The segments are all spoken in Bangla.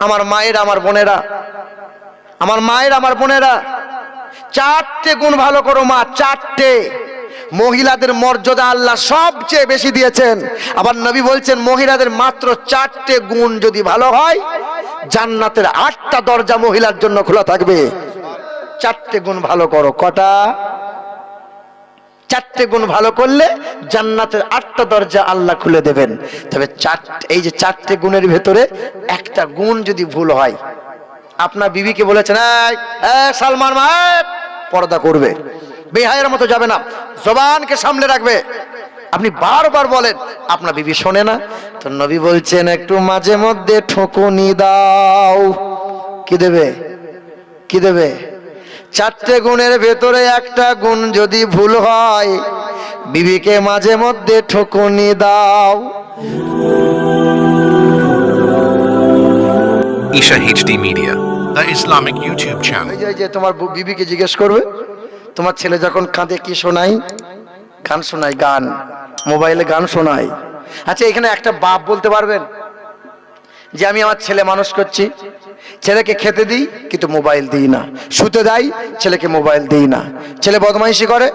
আমার মায়ের, আমার বোনেরা। আমার মায়ের, আমার বোনেরা, চারটে গুণ ভালো করো মা, চারটে। মহিলাদের মর্যাদা আল্লাহ সবচেয়ে বেশি দিয়েছেন। আবার নবী বলছেন, মহিলাদের মাত্র চারটে গুণ যদি ভালো হয়, জান্নাতের আটটা দরজা মহিলার জন্য খোলা থাকবে। চারটে গুণ ভালো করো। কটা? চারটে গুণ ভালো করলে জান্নাতের আটটা দরজা আল্লাহ খুলে দেবেন। তবে চার এই যে চারটে গুণের ভেতরে একটা গুণ যদি ভুল হয় আপনার বিবিকে বলেছেন "এই, এই, সালমান পর্দা করবে। বেহায়ের মতো যাবে না। জবানকে সামলে রাখবে। আপনি বারবার বলেন আপনার বিবি শোনে না। তো নবী বলছেন একটু মাঝে মধ্যে ঠকুনি দাও। কি দেবে? কি দেবে? চারটে গুণের ভেতরে একটা গুণ যদি ভুল হয় বিবিকে মাঝে মধ্যে ঠকুনি দাও। HD Media, the Islamic YouTube channel. এই যে- তোমার বিবিকে জিজ্ঞেস করবে তোমার ছেলে যখন কাঁদে কি শোনাই? গান শোনাই গান। মোবাইলে গান শোনাই। আচ্ছা এখানে একটা বাপ বলতে পারবেন যে আমি আমার ছেলে মানুষ করছি। ছেলেকে খেতে দিই, কিন্তু মোবাইল দিই না। শুতে দেয় ছেলেকে মোবাইল দিই না। ছেলে বদমাইশি করে,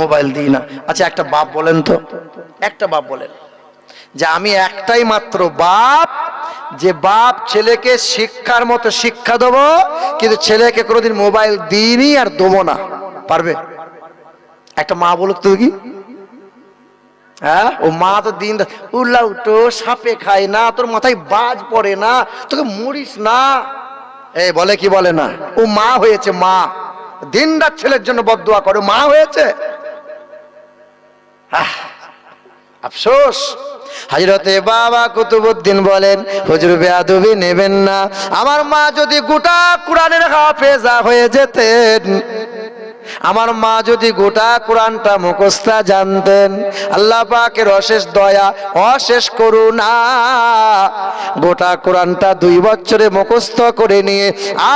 মোবাইল দিই না। আচ্ছা একটা বাপ বলেন তো। একটা বাপ বলেন। যে আমি একটাই মাত্র বাপ, যে বাপ ছেলেকে শিক্ষার মতো শিক্ষা দেবো, কিন্তু ছেলেকে কোনোদিন মোবাইল দিইনি আর দেবো না। পারবে? একটা মা বলুক তো কি হ্যাঁ? ও মা তো দিন উল্লা উঠো, সাপে খায় না, তোর মাথায় বাজ পড়ে না, তোকে মরিস না। এই, বলে কি বলে না? ও মা হয়েছে মা। দিন রাত ছেলের জন্য বদুয়া করে। মা হয়েছে? আফসোস। হাজরতে বাবা কুতুবুদ্দিন বলেন, হুজুর বেয়াদুবি নেবেন না। আমার মা যদি গোটা কোরআনের হাফেজা হয়ে যেতেন আমার মা যদি গোটা কোরআনটা মুখস্থা জানতেন, আল্লাহ পাকের অশেষ দয়া, অশেষ করুণা, গোটা কোরআনটা দুই বছরে মুখস্থ করে নিয়ে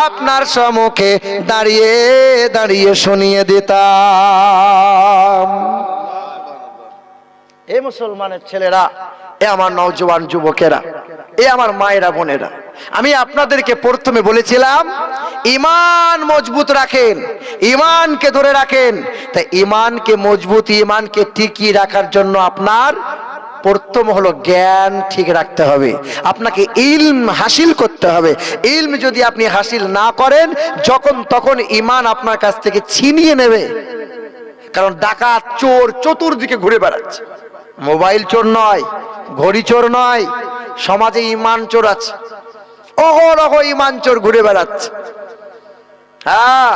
আপনার সম্মুখে দাঁড়িয়ে দাঁড়িয়ে শুনিয়ে দিতাম। এ মুসলমানের ছেলেরা এ আমার নওজোয়ান যুবকেরা, এ আমার মায়েরা, বোনেরা। আমি আপনাদেরকে প্রথমে বলেছিলাম ইমান মজবুত রাখেন ইমানকে ধরে রাখেন। তাই ইমানকে মজবুত ইমানকে টিকিয়ে রাখার জন্য আপনার প্রথম হলো জ্ঞান ঠিক রাখতে হবে। আপনাকে ইলম হাসিল করতে হবে। ইলম যদি আপনি হাসিল না করেন, যখন তখন ইমান আপনার কাছ থেকে ছিনিয়ে নেবে। কারণ ডাকাত, চোর চতুর্দিকে ঘুরে বেড়াচ্ছে। মোবাইল চোর নয়, ঘড়ি চোর নয়, সমাজে ইমান চোর আছে। অহরহ ইমান চোর ঘুরে বেড়াচ্ছে। হ্যাঁ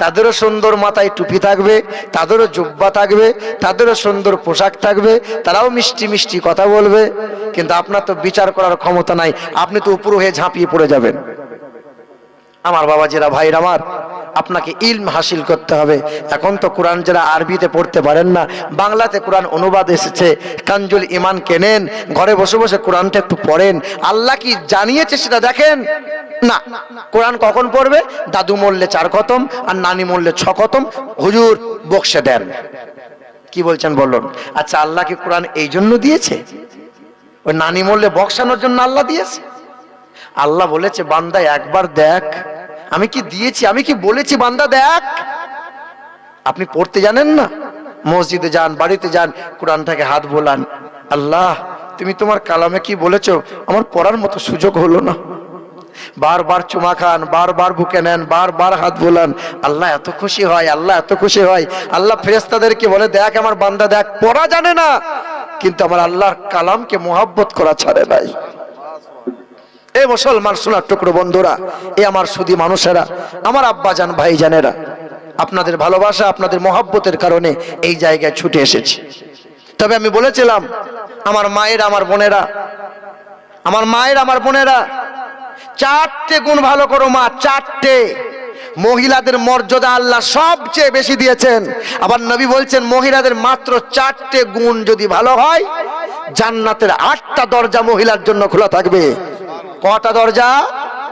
তাদেরও সুন্দর মাথায় টুপি থাকবে, তাদেরও জুব্বা থাকবে, তাদেরও সুন্দর পোশাক থাকবে, তারাও মিষ্টি মিষ্টি কথা বলবে, কিন্তু আপনার তো বিচার করার ক্ষমতা নাই, আপনি তো উপর হয়ে ঝাঁপিয়ে পড়ে যাবেন। আমার বাবা বাবাজিরা, ভাইরা আমার আপনাকে ইলম হাসিল করতে হবে। এখন তো কোরআন যারা আরবিতে পড়তে পারেন না, বাংলাতে কোরআন অনুবাদ এসেছে। কাঞ্জুল ইমান কেনেন? ঘরে বসে বসে কোরআনটা একটু পড়েন। আল্লাহ কি জানিয়েছে সেটা দেখেন? না। কোরআন কখন পড়বে? দাদু মরলে চার কতম আর নানি মরলে ছ কতম হুজুর, বক্সে দেন। কি বলছেন বলুন? আচ্ছা আল্লাহ কি কোরআন এই জন্য দিয়েছে? ওই নানি মরলে বক্সানোর জন্য আল্লাহ দিয়েছে? আল্লাহ বলেছে, বান্দা একবার দেখ আমি কি দিয়েছি, আমি কি বলেছি, বান্দা দেখ। আপনি পড়তে জানেন না? মসজিদে যান, বাড়িতে যান কোরআনটাকে হাত বোলান। আল্লাহ, তুমি তোমার কালামে কি বলেছ? আমার পড়ার মতো সুযোগ হলো না। বারবার চুমা খান, বারবার বুকে নেন, বারবার হাত বোলান। আল্লাহ এত খুশি হয়, আল্লাহ এত খুশি হয়। আল্লাহ ফেরেস্তাদেরকে বলে, দেখ আমার বান্দা, দেখ, পড়া জানে না। কিন্তু আমার আল্লাহর কালামকে মোহাব্বত করা ছাড়ে নাই। এ মুসলমান সোনার টুকরো বন্ধুরা, এ আমার সুদী মানুষেরা, আমার আব্বা জান ভাই জানেরা আপনাদের ভালোবাসা, আপনাদের মহাব্বতের কারণে এই জায়গায় ছুটে এসেছি। তবে আমি বলেছিলাম, আমার মায়ের, আমার বোনেরা, আমার মায়ের, আমার বোনেরা, চারটে গুণ ভালো করো মা, চারটে। মহিলাদের মর্যাদা আল্লাহ সবচেয়ে বেশি দিয়েছেন। আবার নবী বলছেন, মহিলাদের মাত্র চারটে গুণ যদি ভালো হয়, জান্নাতের আটটা দরজা মহিলার জন্য খোলা থাকবে। কটা দরজা?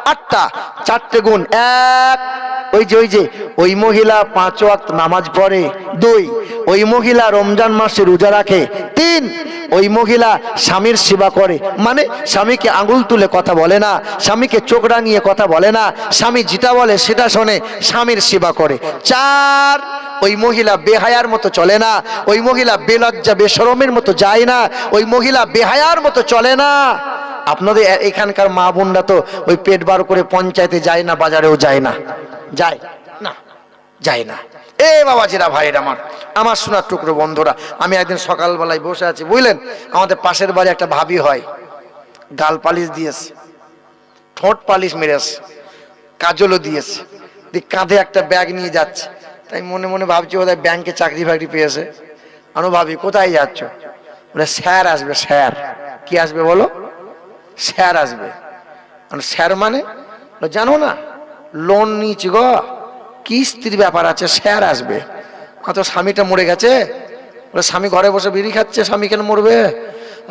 আটটা। চারটে গুণ এক। ওই যে ওই যে, ওই মহিলা পাঁচ ওয়াক্ত নামাজ পড়ে। দুই। ওই মহিলা রমজান মাসে রোজা রাখে। তিন। ওই মহিলা স্বামীর সেবা করে। মানে স্বামীকে আঙুল তুলে কথা বলে না। স্বামীকে চোখ রাঙিয়ে কথা বলে না। স্বামী যেটা বলে সেটা শোনে। স্বামীর সেবা করে। চার। ওই মহিলা বেহায়ার মতো চলে না। ওই মহিলা বেলজ্জা বেসরমের মতো যায় না। ওই মহিলা বেহায়ার মতো চলে না। আপনাদের এখানকার মা বোনরা তো ওই পেট বার করে পঞ্চায়েতে যায় না, বাজারেও যায় না। যায় না যায় না। এ বাবা বাবাজিরা, ভাইয়ের আমার আমার সোনার টুকরো বন্ধুরা, আমি একদিন সকালবেলায় বসে আছি, বুঝলেন? আমাদের পাশের বাড়ি একটা ভাবি হয় গাল পালিশ দিয়েছে, ঠোঁট পালিশ মেরেছে, কাজলও দিয়েছে, দিয়ে কাঁধে একটা ব্যাগ নিয়ে যাচ্ছে। তাই মনে মনে ভাবছি, বোধহয় ব্যাংকে চাকরি ফাকরি পেয়েছে। আমি ভাবি, কোথায় যাচ্ছ? স্যার আসবে, স্যার। কি আসবে বলো? স্যার আসবে। স্যার মানে জানো না? লোন নিয়েছি গো। কিস্তির ব্যাপার আছে? স্যার আসবে। অত স্বামীটা মরে গেছে। বলে, স্বামী ঘরে বসে বিড়ি খাচ্ছে, স্বামী কেন মরবে?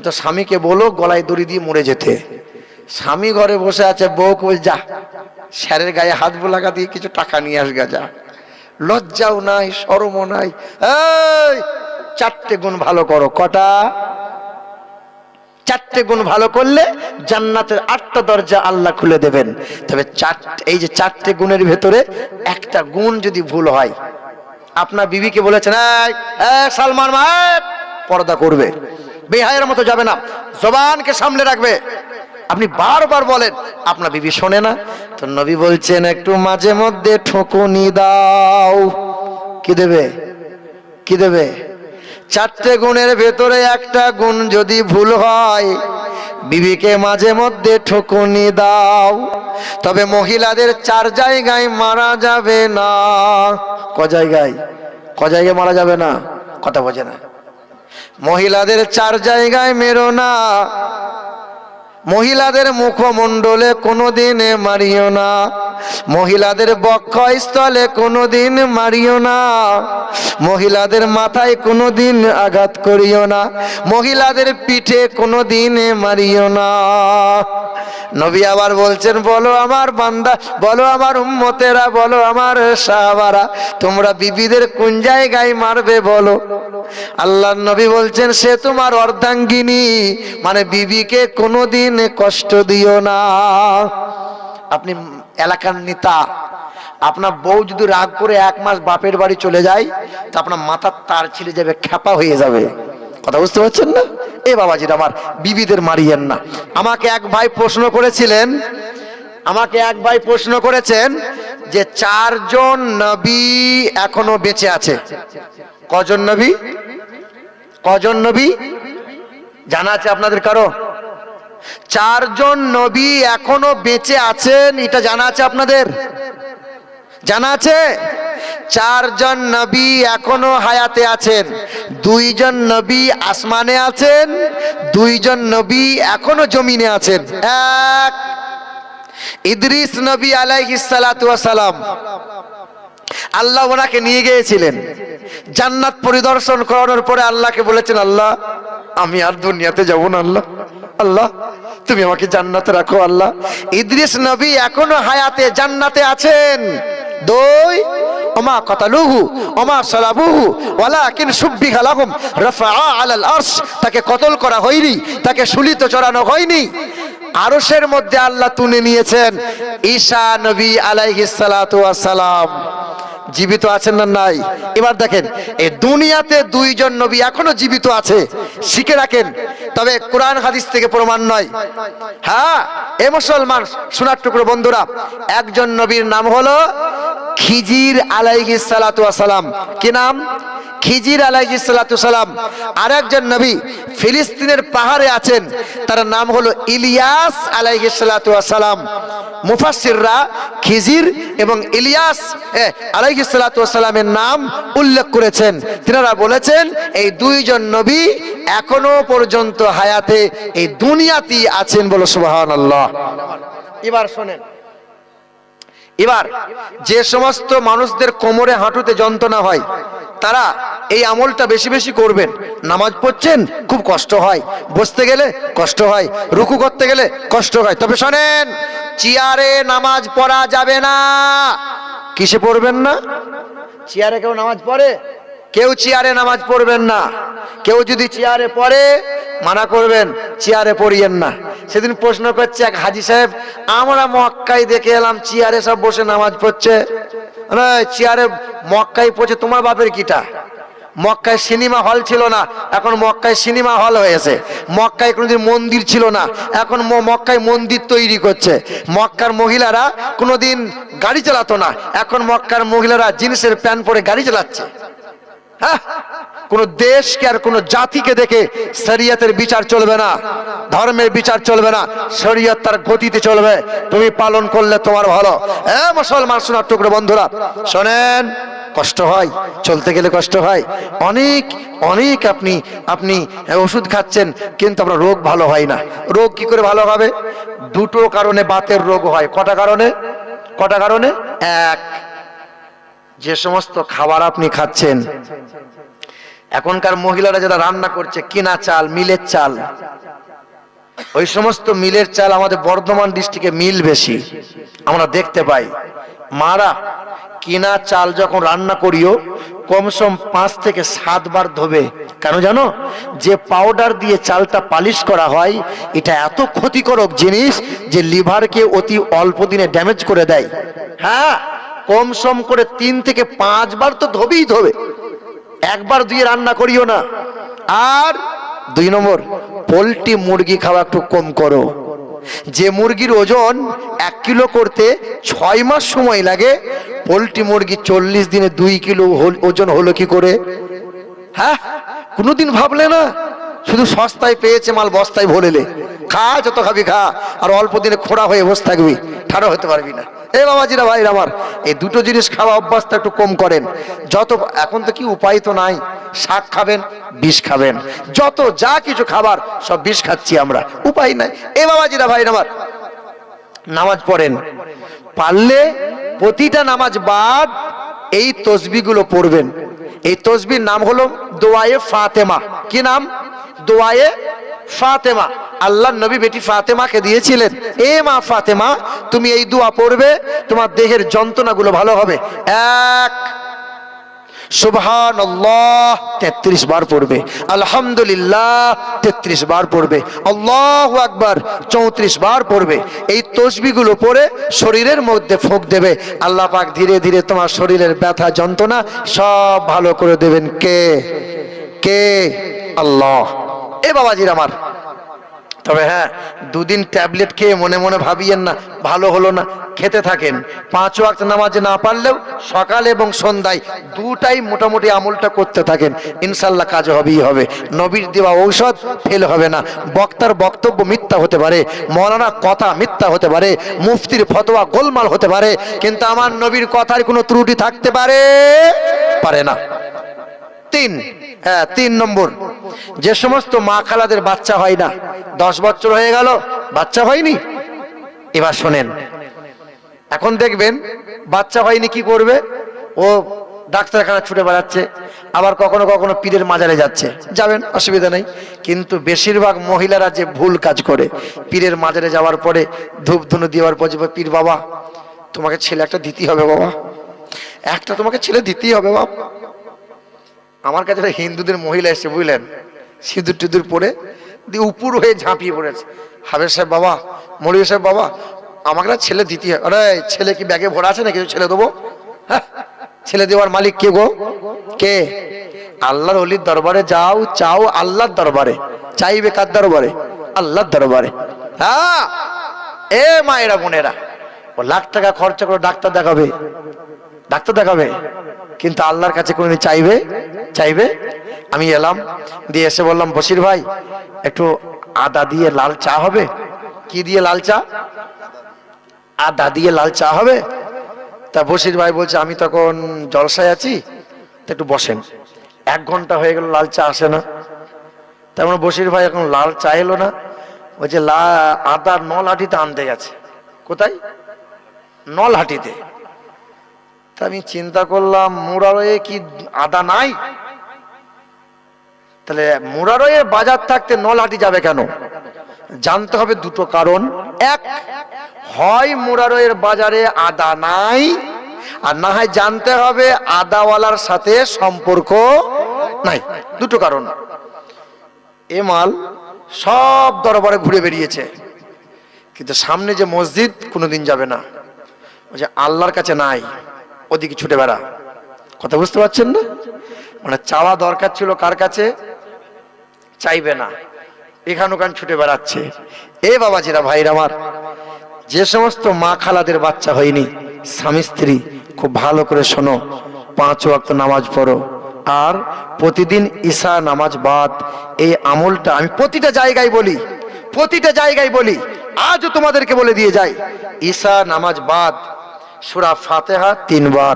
তো স্বামীকে বলো, গলায় দড়ি দিয়ে মরে যেতে। স্বামী ঘরে বসে আছে, বউ কই, যা, স্যারের গায়ে হাত বোলাকা দিয়ে কিছু টাকা নিয়ে আসগা, যা। লজ্জাও নাই সরমও নাই। চারটে গুণ ভালো করো। কটা? চারটে গুণ ভালো করলে জান্নাতের আটটা দরজা আল্লাহ খুলে দেবেন। তবে চারটে এই যে চারটে গুণের ভেতরে একটা গুণ যদি ভুল হয় আপনার বিবিকে বলেছেন "এই, এই, সালমান পর্দা করবে। বেহায়ের মতো যাবে না। জবানকে সামলে রাখবে। আপনি বারবার বলেন আপনার বিবি শোনে না। তো নবী বলছেন একটু মাঝে মধ্যে ঠকুনি দাও। কি দেবে? কি দেবে? চারটে গুণের ভেতরে একটা গুণ যদি ভুল হয়, বিবিকে মাঝে মধ্যে ঠকুনি দাও। তবে মহিলাদের চার জায়গায় মারা যাবে না। ক জায়গায়? ক জায়গায় মারা যাবে না? কথা বোঝে না। মহিলাদের চার জায়গায় মেরো না। মহিলাদের মুখমণ্ডলে কোনোদিনে মারিও না। মহিলাদের বক্ষস্থলে কোনোদিন মারিও না। মহিলাদের মাথায় কোনোদিন আঘাত করিও না। মহিলাদের পিঠে কোনোদিন মারিও না। নবী আবার বলছেন, বলো আমার বান্দা, বলো আমার উম্মতেরা, বলো আমার সাহাবারা, তোমরা বিবিদের কোন জায়গায় মারবে বলো? আল্লাহ নবী বলছেন, সে তোমার অর্ধাঙ্গিনী মানে বিবিকে কোনোদিন কষ্ট দিও না। আপনি এলাকার নেতা, আপনার বউ যদি রাগ করে এক মাস বাপের বাড়ি চলে যায়, তা আপনার মাথার তার ছিঁড়ে যাবে, খ্যাপা হয়ে যাবে। কথা বুঝতে পারছেন না? এ বাবাজির আমার বিবিদের মারিয়েন না। আমাকে এক ভাই প্রশ্ন করেছিলেন, আমাকে এক ভাই প্রশ্ন করেছেন যে চারজন নবী এখনও বেঁচে আছে। কজন নবী? কজন নবী? জানা আছে আপনাদের কারও? চারজন নবী এখনও বেঁচে আছেন, এটা জানা আছে আপনাদের? জানা আছে? চারজন নবী এখনও হায়াতে আছেন, দুইজন নবী আসমানে আছেন, দুইজন নবী এখনও জমিনে আছেন। এক, ইদ্রিস নবী সালাম আল্লাহ ওনাকে নিয়ে গিয়েছিলেন। জান্নাত পরিদর্শন করানোর পরে আল্লাহকে বলেছেন, আল্লাহ আমি আর দুনিয়াতে যাব না, আল্লাহ। আল্লাহ, তুমি আমাকে জান্নাতে রাখো, আল্লাহ। ইদ্রিস নবী এখনও হায়াতে জান্নাতে আছেন। দই কতালুহু তাকে কতল করা হয়নি, তাকে সুলিত চড়ানো হয়নি। আরশের মধ্যে আল্লাহ তুলে নিয়েছেন। ঈশা নবী আলাইহিস সালাতু ওয়াস সালাম জীবিত আছেন না নাই? এবার দেখেন এই দুনিয়াতে দুইজন নবী এখনও জীবিত আছে, শিখে রাখেন। তবে কোরআন হাদিস থেকে প্রমাণ নয়। হ্যাঁ এ মুসলমান সোনার টুকরো বন্ধুরা, একজন নবীর নাম হলো খিজির আলাইহি সালাম কি নাম? খিজির আলাইহি সালাম আর একজন নবী ফিলিস্তিনের পাহাড়ে আছেন। তার নাম হলো ইলিয়াস আলাইহি সালাম মুফাসসিররা খিজির এবং ইলিয়াস আলাইহি সালামের নাম উল্লেখ করেছেন। তিনারা বলেছেন, এই দুইজন নবী এখনও পর্যন্ত হায়াতে এই দুনিয়াতেই আছেন বলো সুবহানাল্লাহ। এবার শোনেন। এবার যে সমস্ত মানুষদের কোমরে হাঁটুতে যন্ত্রণা হয়, তারা এই আমলটা বেশি বেশি করবেন। নামাজ পড়ছেন, খুব কষ্ট হয়। বসতে গেলে কষ্ট হয়, রুকু করতে গেলে কষ্ট হয়। তবে শোনেন, চেয়ারে নামাজ পড়া যাবে না। কিসে পড়বেন না? চেয়ারে কেউ নামাজ পড়ে? কেউ চেয়ারে নামাজ পড়বেন না। কেউ যদি চেয়ারে পড়ে, মানা করবেন, চেয়ারে পড়িয়েন না। সেদিন প্রশ্ন করছে এক হাজি সাহেব, আমরা মক্কায় দেখে এলাম চেয়ারে সব বসে নামাজ পড়ছে। চেয়ারে মক্কায় পড়ছে, তোমার বাপের কিটা? মক্কায় সিনেমা হল ছিল না, এখন মক্কায় সিনেমা হল হয়েছে মক্কায় কোনোদিন মন্দির ছিল না, এখন মক্কায় মন্দির তৈরি করছে। মক্কার মহিলারা কোনোদিন গাড়ি চালাতো না, এখন মক্কার মহিলারা জিন্সের প্যান্ট পরে গাড়ি চালাচ্ছে। হ্যাঁ? কোন দেশকে আর কোন জাতিকে দেখে শরিয়তের বিচার চলবে না, ধর্মের বিচার চলবে না, শরীয়ত তার গতিতে চলবে, তুমি পালন করলে তোমার ভালো। হ্যাঁ মুসলমান, শোনার টুকরো বন্ধুরা, শোনেন, কষ্ট হয়, চলতে গেলে কষ্ট হয়। অনেক অনেক আপনি আপনি ওষুধ খাচ্ছেন, কিন্তু আপনার রোগ ভালো হয় না। রোগ কি করে ভালো হবে? দুটো কারণে বাতের রোগ হয়। কটা কারণে? কটা কারণে? এক। যে সমস্ত খাবার আপনি খাচ্ছেন, এখনকার মহিলারা যারা রান্না করছে, কিনা চাল, মিলের চাল, ওই সমস্ত মিলের চাল আমাদের বর্ধমান ডিস্ট্রিক্টে মিল বেশি, আমরা দেখতে পাই। মারা, কিনা চাল যখন রান্না করিও কমসম পাঁচ থেকে সাতবার ধোবে। কেন জানো? যে পাউডার দিয়ে চালটা পালিশ করা হয়, এটা এত ক্ষতিকারক জিনিস যে লিভারকে অতি অল্প দিনে ড্যামেজ করে দেয়। হ্যাঁ? কম সম করে তিন থেকে পাঁচবার তো ধোবেই ধোবে। একবার দিয়ে রান্না করিও না। আর দুই নম্বর, পোলট্রি মুরগি খাওয়া একটু কম করো। যে মুরগির ওজন এক কিলো করতে ছয় মাস সময় লাগে, পোলট্রি মুরগি চল্লিশ দিনে দুই কিলো ওজন হলো কি করে? হ্যাঁ? কোনোদিন ভাবলে না? শুধু সস্তায় পেয়েছে মাল, বস্তায় ভরেলে খা, যত খাবি খা, আর অল্প দিনে খোড়া হয়ে বসে থাকবি। ঠাড়ো হতে পারবি না। এ বাবাজিরা ভাই আমার, এই দুটো জিনিস খাওয়া অভ্যাসটা একটু কম করেন। যত, এখন তো কি উপায় তো নাই। শাক খাবেন, বিষ খাবেন। যত যা কিছু খাবার, সব বিষ খাচ্ছি আমরা। উপায় নাই। এ বাবাজিরা ভাই আমার, নামাজ পড়েন। পারলে প্রতিটা নামাজ বাদ এই তসবিগুলো পড়বেন। এই তসবির নাম হলো দোয়ায়ে ফাতেমা। কি নাম? দোয়ায়ে ফাতেমা। আল্লাহ নবী বেটি ফাতেমাকে দিয়েছিলেন। এ মা ফাতেমা, তুমি এই দোয়া পড়বে, তোমার দেহের যন্ত্রণাগুলো ভালো হবে। এক তেত্রিশ বার পড়বে। তেত্রিশ বার পড়বে। চৌত্রিশ বার পড়বে। এই তসবিগুলো পড়ে শরীরের মধ্যে ফোঁক দেবে। আল্লাহ ধীরে ধীরে তোমার শরীরের ব্যথা, যন্ত্রণা সব ভালো করে দেবেন। কে? কে? আল্লাহ। এ বাবাজির আমার। তবে হ্যাঁ দুদিন ট্যাবলেট খেয়ে মনে মনে ভাবিয়েন না, ভালো হলো না, খেতে থাকেন। পাঁচ ওয়াক্ত নামাজে না পারলেও সকাল এবং সন্ধ্যায় দুটাই মোটামুটি আমলটা করতে থাকেন। ইনশাল্লাহ কাজ হবেই হবে। নবীর দেওয়া ঔষধ ফেল হবে না। বক্তার বক্তব্য মিথ্যা হতে পারে, মৌলানা কথা মিথ্যা হতে পারে, মুফতির ফতোয়া গোলমাল হতে পারে, কিন্তু আমার নবীর কথার কোনো ত্রুটি থাকতে পারে পারে না। তিন হ্যাঁ তিন নম্বর। যে সমস্ত মা খালাদের বাচ্চা হয় না, দশ বছর হয়ে গেল, বাচ্চা হয়নি? এবার শোনেন, এখন দেখবেন বাচ্চা হয়নি কি করবে? ও ডাক্তারখানা ছুটে বেড়াচ্ছে, আবার কখনো কখনো পীরের মাজারে যাচ্ছে। যাবেন, অসুবিধা নেই। কিন্তু বেশিরভাগ মহিলারা যে ভুল কাজ করে, পীরের মাজারে যাওয়ার পরে ধূপ ধুনু দেওয়ার পর পীর বাবা, তোমাকে ছেলে একটা দিতেই হবে বাবা। একটা তোমাকে ছেলে দিতেই হবে বাবা। আমার কাছে হিন্দুদের মহিলা এসে বুঝলেন? সিঁদুর টিঁদুর পরে দিয়ে উপর হয়ে ঝাঁপিয়ে পড়েছে। হাবের সাহেব, বাবা মরিয় সাহেব, বাবা, আমাকে ছেলে দিতে হয়। আরে, ছেলে কি ব্যাগে ভরা আছে না নাকি? ছেলে দেবো? হ্যাঁ? ছেলে দেওয়ার মালিক কে গো? কে? আল্লাহর অলির দরবারে যাও, চাও আল্লাহর দরবারে। চাইবে কার দরবারে? আল্লাহর দরবারে। হ্যাঁ এ মায়েরা বোনেরা, ও লাখ টাকা খরচা করে ডাক্তার দেখাবে। ডাক্তার দেখাবে। কিন্তু আল্লাহর কাছে কোনোদিন চাইবে? চাইবে? আমি এলাম, দিয়ে এসে বললাম বসির ভাই, একটু আদা দিয়ে লাল চা হবে? কি দিয়ে লাল চা? আদা দিয়ে লাল চা হবে? তা বসির ভাই বলছে, আমি তখন জলসায় আছি, তা একটু বসেন। এক ঘণ্টা হয়ে গেল, লাল চা আসে না। তেমন বসির ভাই এখন লাল চা এলো না। বলছে লা আদা নলহাটিতে আনতে গেছে। কোথায়? নলহাটিতে তা আমি চিন্তা করলাম, মুরারয়ে কি আদা নাই? তাহলে মুরারয়ে বাজার থাকতে নলহাটি যাবে কেন? জানতে হবে দুটো কারণ। এক, হয় মুরারয়ের বাজারে আদা নাই, আর না হয় জানতে হবে আদাওয়ালার সাথে সম্পর্ক নাই। দুটো কারণ। এ মাল সব দরবারে ঘুরে বেরিয়েছে, কিন্তু সামনে যে মসজিদ কোনোদিন যাবে না। যে আল্লাহর কাছে নাই। ওদিকে ছুটে বেড়া। কথা বুঝতে পারছেন না? মানে চাওয়া দরকার ছিল কার কাছে? চাইবে না। এখান ওখান ছুটে বেড়াচ্ছে। এ বাবাজিরা, ভাইরা আমার, যে সমস্ত মা খালাদের বাচ্চা হয়নি, স্বামী স্ত্রী, খুব ভালো করে শোনো, পাঁচ ওয়াক্ত নামাজ পড়ো। আর প্রতিদিন ঈশা নামাজ বাদ, এই আমলটা আমি প্রতিটা জায়গায় বলি, প্রতিটা জায়গায় বলি, আজও তোমাদেরকে বলে দিয়ে যাই। ঈশা নামাজ বাদ সুরা ফাতেহা তিনবার,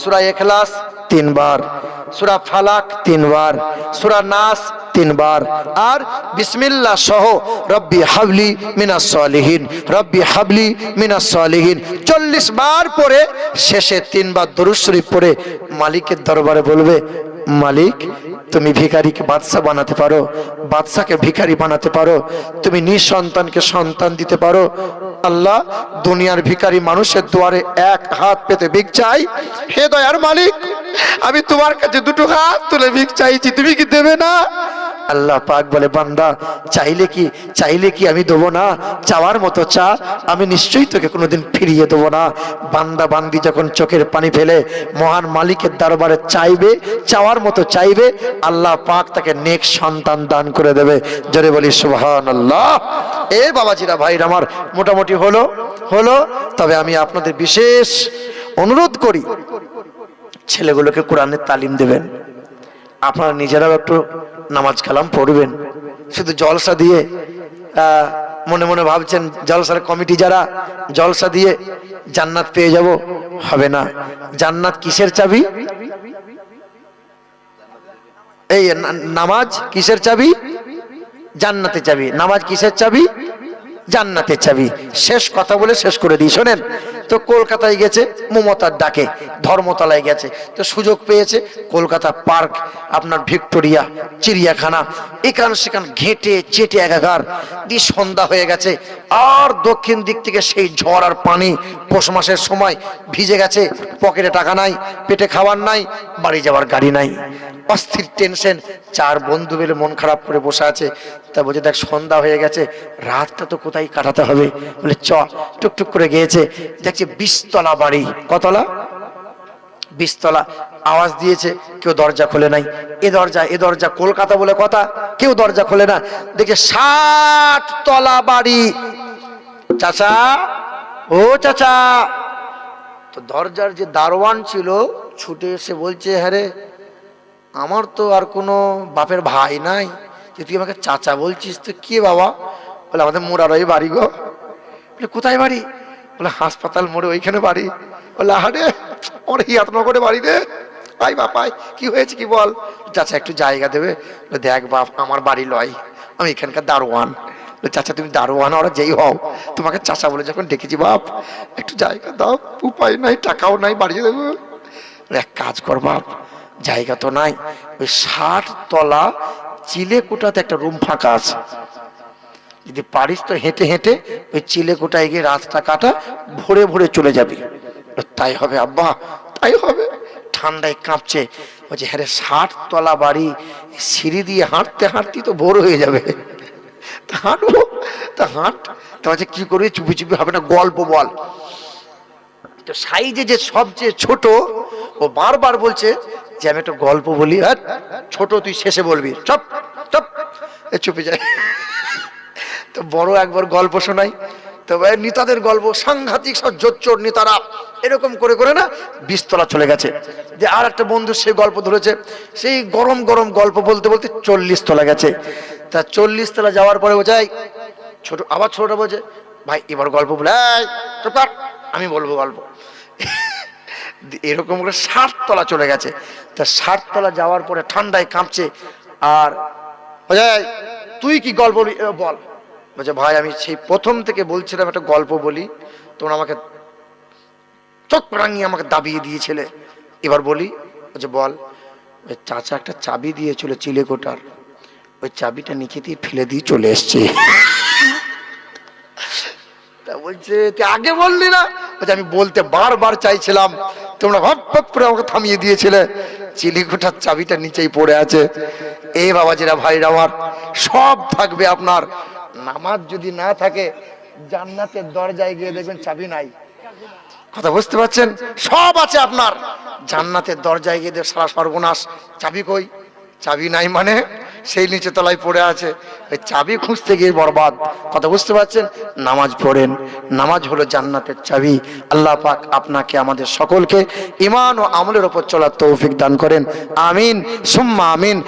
সুরা এখলাস তিনবার, সুরা ফালাক তিনবার, সুরা নাস তিনবার, আর বিসমিল্লা সহ রব্বি হাবলি মিনাস সলিহীন, রব্বি হাবলি মিনাস সলিহীন। চল্লিশ বার পরে শেষে তিনবার দরুদ শরীফ পরে মালিকের দরবারে বলবে মালিক, তুমি ভিখারিকে বাদশা বানাতে পারো বাদশাকে ভিখারি বানাতে পারো, তুমি নিঃসন্তানকে সন্তান দিতে পারো। আল্লাহ দুনিয়ার ভিখারি মানুষের দুয়ারে এক হাত পেতে ভিক চাই। হে দয়ার মালিক, আমি তোমার কাছে দুটো হাত তুলে ভিক চাইছি, তুমি কি দেবে না? আল্লাহ পাক বলে, বান্দা, চাইলে কি চাইলে কি আমি দেবো না? চাওয়ার মতো চা আমি নিশ্চয়ই তোকে কোনোদিন ফিরিয়ে দেবো না। বান্দা, বান্দি যখন চোখের পানি ফেলে, মহান মালিকের দরবারে চাইবে, চাওয়ার মতো চাইবে, আল্লাহ পাক তাকে নেক সন্তান দান করে দেবে। জোরে বলি সুবহান আল্লাহ এ বাবাজিরা, ভাইরা আমার, মোটামুটি হলো হলো, তবে আমি আপনাদের বিশেষ অনুরোধ করি, ছেলেগুলোকে কোরআনের তালিম দেবেন। আপনারা নিজেরাও একটু নামাজ কালাম পড়বেন। শুধু জলসা দিয়ে মনে মনে ভাবছেন জলসার কমিটি যারা, জলসা দিয়ে জান্নাত পেয়ে যাব, হবে না। জান্নাত কিসের চাবি? এই নামাজ কিসের চাবি? জান্নাতে চাবি। নামাজ কিসের চাবি? জান্নাতের চাবি। শেষ কথা বলে শেষ করে দিই। শোনেন, তো কলকাতায় গেছে, মমতার ডাকে, ধর্মতলায় গেছে। তো সুযোগ পেয়েছে, কলকাতা পার্ক, আপনার ভিক্টোরিয়া, চিড়িয়াখানা, এখান সেখান ঘেঁটে, চেটে একাকার। দিয়ে সন্ধ্যা হয়ে গেছে, আর দক্ষিণ দিক থেকে সেই ঝড় আর পানি, পৌষ মাসের সময় ভিজে গেছে, পকেটে টাকা নাই, পেটে খাবার নাই, বাড়ি যাওয়ার গাড়ি নাই। অস্থির টেনশন চার বন্ধু মিলে মন খারাপ করে বসে আছে। তা বলছে, দেখ, সন্ধ্যা হয়ে গেছে, রাতটা তো কোথায় কাটাতে হবে? বলে, চ, টুকটুক করে গিয়েছে। দেখছে বিশতলা বাড়ি। কতলা? বিশতলা। আওয়াজ দিয়েছে, কেউ দরজা খোলে নাই। এ দরজা এ দরজা কলকাতা বলে কথা, কেউ দরজা খোলে না। দেখে ষাট তলা বাড়ি। চাচা? ও চাচা। তো দরজার যে দারোয়ান ছিল, ছুটে এসে বলছে হ্যাঁ রে, আমার তো আর কোনো বাপের ভাই নাই। যে তুই আমাকে চাচা বলছিস, তো কে বাবা? বলে, আমাদের মোড়ারই বাড়ি গো। বলে, কোথায় বাড়ি? বলে, হাসপাতাল মোড়ে ওইখানে বাড়ি। বলে আরে আমার হিয়াতনগরে বাড়ি রে। আই বাপাই কি হয়েছে কি বল? চাচা একটু জায়গা দেবে। দেখ বাপ, আমার বাড়ি লয়। আমি এখানকার দারোয়ান। চাচা, তুমি দারোয়ান, ওরা যেই হও। তোমাকে চাচা বলে যখন ডেকেছি, বাপ, একটু জায়গা দাও। উপায় নাই, টাকাও নাই বাড়িয়ে দেবো। এক কাজ কর বাপ, জায়গা তো নাই। ওই ষাট তলা চিলে কোটাতে একটা রুম ফাঁকা আছে। যদি পারিস তো হেঁটে হেঁটে ওই চিলে কোটায় গিয়ে রাতটা কাটা, ভোরে ভোরে চলে যাবি। তাই হবে আব্বা, তাই হবে। ঠান্ডায় কাঁপছে। বলছে হ্যাঁ ষাট তলা বাড়ি সিঁড়ি দিয়ে হাঁটতে হাঁটতেই তো ভোর হয়ে যাবে। তা হাঁটবো, তা হাঁট। তা বলছে, কি করবি? চুপি চুপি হবে না, গল্প বল। তো সাইজে যে সবচেয়ে ছোট, ও বারবার বলছে যে, আমি একটা গল্প বলি হ্যাঁ ছোট তুই শেষে বলবি। চপ চপ চুপে যায়। তো বড় একবার গল্প শোনাই। তো নেতাদের গল্প সাংঘাতিক সব জোচ্চোর নেতারা এরকম করে করে না বিস্তলা চলে গেছে। যে আর একটা বন্ধু সে গল্প ধরেছে সেই গরম গরম গল্প বলতে বলতে চল্লিশ তলা গেছে। তা চল্লিশ তলা যাওয়ার পরে যায় ছোট আবার ছোটটা বোঝে ভাই এবার গল্প বলে "এই, আমি বলব গল্প। এরকম করে ষাট তলা চলে গেছে। তা ষাট তলা যাওয়ার পরে ঠান্ডায় কাঁপছে আর "এই, তুই কি গল্প বলি?" বলছে, ভাই, আমি সেই প্রথম থেকে বলছিলাম একটা গল্প বলি। তোমরা আমাকে চোখ রাঙিয়ে আমাকে দাবিয়ে দিয়েছিলে। এবার বলি, বলছে, বল চাচা একটা চাবি দিয়েছিল চিলেকোটার। ওই চাবিটা নিচে দিয়ে ফেলে দিয়ে চলে এসছে। তা বলছে তুই আগে বললি না? বলছে, আমি বলতে বারবার চাইছিলাম। তোমরা ভাব ভাব করে আমাকে থামিয়ে দিয়েছিলে। চিলিকোঠার চাবিটা নিচেই পড়ে আছে। এই বাবাজিরা, ভাইরা আমার, সব থাকবে আপনার। নামাজ যদি না থাকে, জান্নাতের দরজায় গিয়ে দেখবেন চাবি নাই। কথা বুঝতে পারছেন? সব আছে আপনার। জান্নাতের দরজায় গিয়ে দেখ সারা সর্বনাশ। চাবি কই? চাবি নাই মানে? সেই নিচে তলায় পড়ে আছে। ওই চাবি খুঁজতে গিয়ে বরবাদ। কথা বুঝতে পারছেন? নামাজ পড়েন। নামাজ হলো জান্নাতের চাবি। আল্লাহ পাক আপনাকে, আমাদের সকলকে ইমান ও আমলের ওপর চলার তৌফিক দান করেন। আমিন। সুম্মা আমিন।